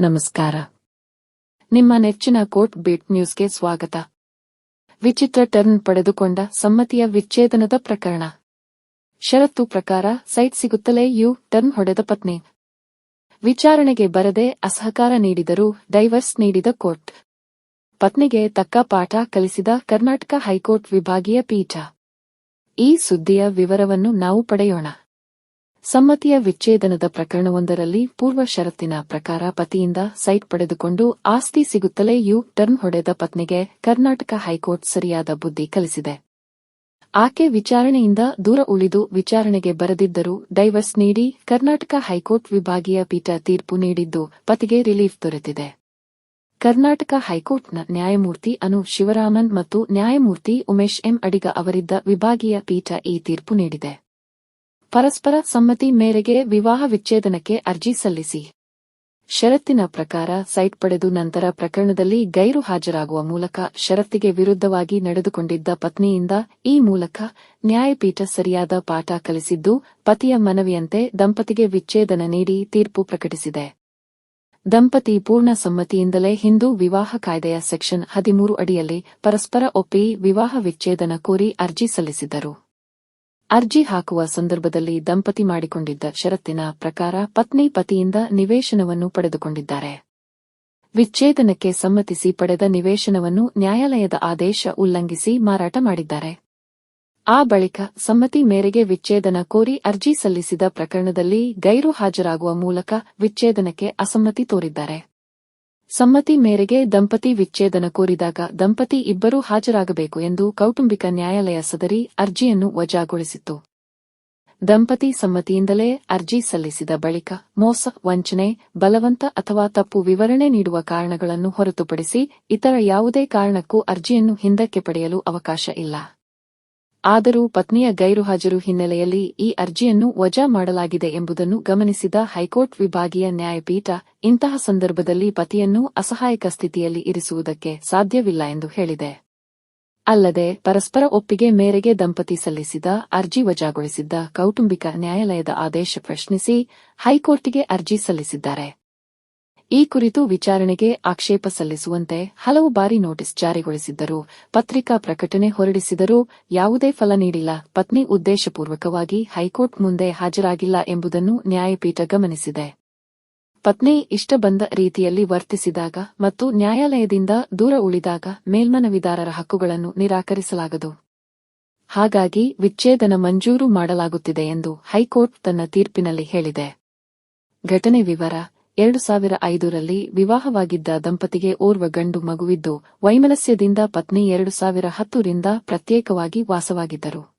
ನಮಸ್ಕಾರ. ನಿಮ್ಮ ನೆಚ್ಚಿನ ಕೋರ್ಟ್ ಬೀಟ್ ನ್ಯೂಸ್ಗೆ ಸ್ವಾಗತ. ವಿಚಿತ್ರ ಟರ್ನ್ ಪಡೆದುಕೊಂಡ ಸಮ್ಮತಿಯ ವಿಚ್ಛೇದನದ ಪ್ರಕರಣ. ಷರತ್ತು ಪ್ರಕಾರ ಸೈಟ್ ಸಿಗುತ್ತಲೇ ಯು ಟರ್ನ್ ಹೊಡೆದ ಪತ್ನಿ. ವಿಚಾರಣೆಗೆ ಬರದೆ ಅಸಹಕಾರ ನೀಡಿದರೂ ಡೈವರ್ಸ್ ನೀಡಿದ ಕೋರ್ಟ್. ಪತ್ನಿಗೆ ತಕ್ಕ ಪಾಠ ಕಲಿಸಿದ ಕರ್ನಾಟಕ ಹೈಕೋರ್ಟ್ ವಿಭಾಗೀಯ ಪೀಠ. ಈ ಸುದ್ದಿಯ ವಿವರವನ್ನು ನಾವು ಪಡೆಯೋಣ. ಸಮ್ಮತಿಯ ವಿಚ್ಛೇದನದ ಪ್ರಕರಣವೊಂದರಲ್ಲಿ ಪೂರ್ವ ಷರತ್ತಿನ ಪ್ರಕಾರ ಪತಿಯಿಂದ ಸೈಟ್ ಪಡೆದುಕೊಂಡು ಆಸ್ತಿ ಸಿಗುತ್ತಲೇ ಯು ಟರ್ನ್ ಹೊಡೆದ ಪತ್ನಿಗೆ ಕರ್ನಾಟಕ ಹೈಕೋರ್ಟ್ ಸರಿಯಾದ ಬುದ್ಧಿ ಕಲಿಸಿದೆ. ಆಕೆ ವಿಚಾರಣೆಯಿಂದ ದೂರ ಉಳಿದು ವಿಚಾರಣೆಗೆ ಬರದಿದ್ದರೂ ಡೈವರ್ಸ್ ನೀಡಿ ಕರ್ನಾಟಕ ಹೈಕೋರ್ಟ್ ವಿಭಾಗೀಯ ಪೀಠ ತೀರ್ಪು ನೀಡಿದ್ದು ಪತಿಗೆ ರಿಲೀಫ್ ದೊರೆತಿದೆ. ಕರ್ನಾಟಕ ಹೈಕೋರ್ಟ್ನ ನ್ಯಾಯಮೂರ್ತಿ ಅನು ಶಿವರಾಮನ್ ಮತ್ತು ನ್ಯಾಯಮೂರ್ತಿ ಉಮೇಶ್ ಎಂ ಅಡಿಗ ಅವರಿದ್ದ ವಿಭಾಗೀಯ ಪೀಠ ಈ ತೀರ್ಪು ನೀಡಿದೆ. ಪರಸ್ಪರ ಸಮ್ಮತಿ ಮೇರೆಗೆ ವಿವಾಹ ವಿಚ್ಛೇದನಕ್ಕೆ ಅರ್ಜಿ ಸಲ್ಲಿಸಿ. ಷರತ್ತಿನ ಪ್ರಕಾರ ಸೈಟ್ ಪಡೆದು ನಂತರ ಪ್ರಕರಣದಲ್ಲಿ ಗೈರು ಹಾಜರಾಗುವ ಮೂಲಕ ಷರತ್ತಿಗೆ ವಿರುದ್ಧವಾಗಿ ನಡೆದುಕೊಂಡಿದ್ದ ಪತ್ನಿಯಿಂದ ಈ ಮೂಲಕ ನ್ಯಾಯಪೀಠ ಸರಿಯಾದ ಪಾಠ ಕಲಿಸಿದ್ದು, ಪತಿಯ ಮನವಿಯಂತೆ ದಂಪತಿಗೆ ವಿಚ್ಛೇದನ ನೀಡಿ ತೀರ್ಪು ಪ್ರಕಟಿಸಿದೆ. ದಂಪತಿ ಪೂರ್ಣ ಸಮ್ಮತಿಯಿಂದಲೇ ಹಿಂದೂ ವಿವಾಹ ಕಾಯ್ದೆಯ ಸೆಕ್ಷನ್ ಹದಿಮೂರು ಅಡಿಯಲ್ಲಿ ಪರಸ್ಪರ ಒಪ್ಪಿ ವಿವಾಹ ವಿಚ್ಛೇದನ ಕೋರಿ ಅರ್ಜಿ ಸಲ್ಲಿಸಿದ್ದರು. ಅರ್ಜಿ ಹಾಕುವ ಸಂದರ್ಭದಲ್ಲಿ ದಂಪತಿ ಮಾಡಿಕೊಂಡಿದ್ದ ಷರತ್ತಿನ ಪ್ರಕಾರ ಪತ್ನಿ ಪತಿಯಿಂದ ನಿವೇಶನವನ್ನು ಪಡೆದುಕೊಂಡಿದ್ದಾರೆ. ವಿಚ್ಛೇದನಕ್ಕೆ ಸಮ್ಮತಿಸಿ ಪಡೆದ ನಿವೇಶನವನ್ನು ನ್ಯಾಯಾಲಯದ ಆದೇಶ ಉಲ್ಲಂಘಿಸಿ ಮಾರಾಟ ಮಾಡಿದ್ದಾರೆ. ಆ ಬಳಿಕ ಸಮ್ಮತಿ ಮೇರೆಗೆ ವಿಚ್ಛೇದನ ಕೋರಿ ಅರ್ಜಿ ಸಲ್ಲಿಸಿದ ಪ್ರಕರಣದಲ್ಲಿ ಗೈರು ಹಾಜರಾಗುವ ಮೂಲಕ ವಿಚ್ಛೇದನಕ್ಕೆ ಅಸಮ್ಮತಿ ತೋರಿದ್ದಾರೆ. ಸಮ್ಮತಿ ಮೇರೆಗೆ ದಂಪತಿ ವಿಚ್ಛೇದನ ಕೋರಿದಾಗ ದಂಪತಿ ಇಬ್ಬರೂ ಹಾಜರಾಗಬೇಕು ಎಂದು ಕೌಟುಂಬಿಕ ನ್ಯಾಯಾಲಯ ಸದರಿ ಅರ್ಜಿಯನ್ನು ವಜಾಗೊಳಿಸಿತ್ತು. ದಂಪತಿ ಸಮ್ಮತಿಯಿಂದಲೇ ಅರ್ಜಿ ಸಲ್ಲಿಸಿದ ಬಳಿಕ ಮೋಸ, ವಂಚನೆ, ಬಲವಂತ ಅಥವಾ ತಪ್ಪು ವಿವರಣೆ ನೀಡುವ ಕಾರಣಗಳನ್ನು ಹೊರತುಪಡಿಸಿ ಇತರ ಯಾವುದೇ ಕಾರಣಕ್ಕೂ ಅರ್ಜಿಯನ್ನು ಹಿಂದಕ್ಕೆ ಪಡೆಯಲು ಅವಕಾಶ ಇಲ್ಲ. ಆದರೂ ಪತ್ನಿಯ ಗೈರು ಹಾಜರು ಹಿನ್ನೆಲೆಯಲ್ಲಿ ಈ ಅರ್ಜಿಯನ್ನು ವಜಾ ಮಾಡಲಾಗಿದೆ ಎಂಬುದನ್ನು ಗಮನಿಸಿದ ಹೈಕೋರ್ಟ್ ವಿಭಾಗೀಯ ನ್ಯಾಯಪೀಠ, ಇಂತಹ ಸಂದರ್ಭದಲ್ಲಿ ಪತಿಯನ್ನು ಅಸಹಾಯಕ ಸ್ಥಿತಿಯಲ್ಲಿ ಇರಿಸುವುದಕ್ಕೆ ಸಾಧ್ಯವಿಲ್ಲ ಎಂದು ಹೇಳಿದೆ. ಅಲ್ಲದೆ, ಪರಸ್ಪರ ಒಪ್ಪಿಗೆ ಮೇರೆಗೆ ದಂಪತಿ ಸಲ್ಲಿಸಿದ, ಅರ್ಜಿ ವಜಾಗೊಳಿಸಿದ್ದ ಕೌಟುಂಬಿಕ ನ್ಯಾಯಾಲಯದ ಆದೇಶ ಪ್ರಶ್ನಿಸಿ, ಹೈಕೋರ್ಟ್ಗೆ ಅರ್ಜಿ ಸಲ್ಲಿಸಿದ್ದಾರೆ. ಈ ಕುರಿತು ವಿಚಾರಣೆಗೆ ಆಕ್ಷೇಪ ಸಲ್ಲಿಸುವಂತೆ ಹಲವು ಬಾರಿ ನೋಟಿಸ್ ಜಾರಿಗೊಳಿಸಿದ್ದರು, ಪತ್ರಿಕಾ ಪ್ರಕಟಣೆ ಹೊರಡಿಸಿದರೂ ಯಾವುದೇ ಫಲ ನೀಡಿಲ್ಲ. ಪತ್ನಿ ಉದ್ದೇಶಪೂರ್ವಕವಾಗಿ ಹೈಕೋರ್ಟ್ ಮುಂದೆ ಹಾಜರಾಗಿಲ್ಲ ಎಂಬುದನ್ನು ನ್ಯಾಯಪೀಠ ಗಮನಿಸಿದೆ. ಪತ್ನಿ ಇಷ್ಟ ಬಂದ ರೀತಿಯಲ್ಲಿ ವರ್ತಿಸಿದಾಗ ಮತ್ತು ನ್ಯಾಯಾಲಯದಿಂದ ದೂರ ಉಳಿದಾಗ ಮೇಲ್ಮನವಿದಾರರ ಹಕ್ಕುಗಳನ್ನು ನಿರಾಕರಿಸಲಾಗದು. ಹಾಗಾಗಿ ವಿಚ್ಛೇದನ ಮಂಜೂರು ಮಾಡಲಾಗುತ್ತಿದೆ ಎಂದು ಹೈಕೋರ್ಟ್ ತನ್ನ ತೀರ್ಪಿನಲ್ಲಿ ಹೇಳಿದೆ. ಘಟನೆ ವಿವರ ಎರಡು ಸಾವಿರ ಐದರಲ್ಲಿ ವಿವಾಹವಾಗಿದ್ದ ದಂಪತಿಗೆ ಓರ್ವ ಗಂಡು ಮಗುವಿದ್ದು, ವೈಮನಸ್ಯದಿಂದ ಪತ್ನಿ ಎರಡು ಸಾವಿರ ಹತ್ತರಿಂದ ಪ್ರತ್ಯೇಕವಾಗಿ ವಾಸವಾಗಿದ್ದರು.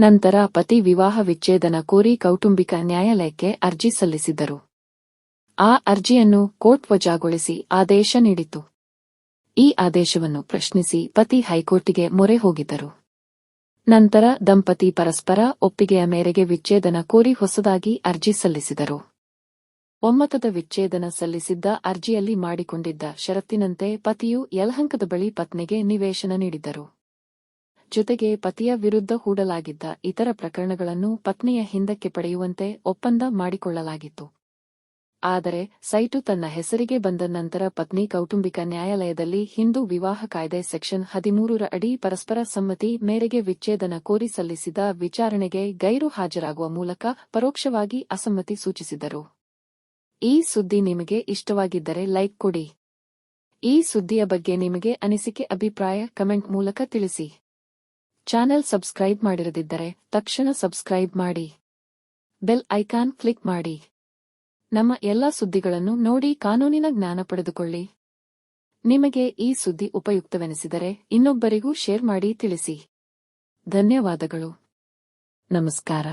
ನಂತರ ಪತಿ ವಿವಾಹ ವಿಚ್ಛೇದನ ಕೋರಿ ಕೌಟುಂಬಿಕ ನ್ಯಾಯಾಲಯಕ್ಕೆ ಅರ್ಜಿ ಸಲ್ಲಿಸಿದ್ದರು. ಆ ಅರ್ಜಿಯನ್ನು ಕೋರ್ಟ್ ವಜಾಗೊಳಿಸಿ ಆದೇಶ ನೀಡಿತು ಈ ಆದೇಶವನ್ನು ಪ್ರಶ್ನಿಸಿ ಪತಿ ಹೈಕೋರ್ಟಿಗೆ ಮೊರೆ ಹೋಗಿದ್ದರು. ನಂತರ ದಂಪತಿ ಪರಸ್ಪರ ಒಪ್ಪಿಗೆಯ ಮೇರೆಗೆ ವಿಚ್ಛೇದನ ಕೋರಿ ಹೊಸದಾಗಿ ಅರ್ಜಿ ಸಲ್ಲಿಸಿದರು. ಒಮ್ಮತದ ವಿಚ್ಛೇದನ ಸಲ್ಲಿಸಿದ್ದ ಅರ್ಜಿಯಲ್ಲಿ ಮಾಡಿಕೊಂಡಿದ್ದ ಷರತ್ತಿನಂತೆ ಪತಿಯು ಯಲಹಂಕದ ಬಳಿ ಪತ್ನಿಗೆ ನಿವೇಶನ ನೀಡಿದ್ದರು. ಜೊತೆಗೆ ಪತಿಯ ವಿರುದ್ಧ ಹೂಡಲಾಗಿದ್ದ ಇತರ ಪ್ರಕರಣಗಳನ್ನು ಪತ್ನಿಯ ಹಿಂದಕ್ಕೆ ಪಡೆಯುವಂತೆ ಒಪ್ಪಂದ ಮಾಡಿಕೊಳ್ಳಲಾಗಿತ್ತು. ಆದರೆ ಸೈಟು ತನ್ನ ಹೆಸರಿಗೆ ಬಂದ ನಂತರ ಪತ್ನಿ ಕೌಟುಂಬಿಕ ನ್ಯಾಯಾಲಯದಲ್ಲಿ ಹಿಂದೂ ವಿವಾಹ ಕಾಯ್ದೆ ಸೆಕ್ಷನ್ ಹದಿಮೂರರ ಅಡಿ ಪರಸ್ಪರ ಸಮ್ಮತಿ ಮೇರೆಗೆ ವಿಚ್ಛೇದನ ಕೋರಿ ಸಲ್ಲಿಸಿದ ವಿಚಾರಣೆಗೆ ಗೈರು ಹಾಜರಾಗುವ ಮೂಲಕ ಪರೋಕ್ಷವಾಗಿ ಅಸಮ್ಮತಿ ಸೂಚಿಸಿದರು. ಈ ಸುದ್ದಿ ನಿಮಗೆ ಇಷ್ಟವಾಗಿದ್ದರೆ ಲೈಕ್ ಕೊಡಿ. ಈ ಸುದ್ದಿಯ ಬಗ್ಗೆ ನಿಮಗೆ ಅನಿಸಿಕೆ, ಅಭಿಪ್ರಾಯ ಕಮೆಂಟ್ ಮೂಲಕ ತಿಳಿಸಿ. ಚಾನೆಲ್ ಸಬ್ಸ್ಕ್ರೈಬ್ ಮಾಡಿರದಿದ್ದರೆ ತಕ್ಷಣ ಸಬ್ಸ್ಕ್ರೈಬ್ ಮಾಡಿ. ಬೆಲ್ ಐಕಾನ್ ಕ್ಲಿಕ್ ಮಾಡಿ. ನಮ್ಮ ಎಲ್ಲ ಸುದ್ದಿಗಳನ್ನು ನೋಡಿ ಕಾನೂನಿನ ಜ್ಞಾನ ಪಡೆದುಕೊಳ್ಳಿ. ನಿಮಗೆ ಈ ಸುದ್ದಿ ಉಪಯುಕ್ತವೆನಿಸಿದರೆ ಇನ್ನೊಬ್ಬರಿಗೂ ಶೇರ್ ಮಾಡಿ ತಿಳಿಸಿ. ಧನ್ಯವಾದಗಳು. ನಮಸ್ಕಾರ.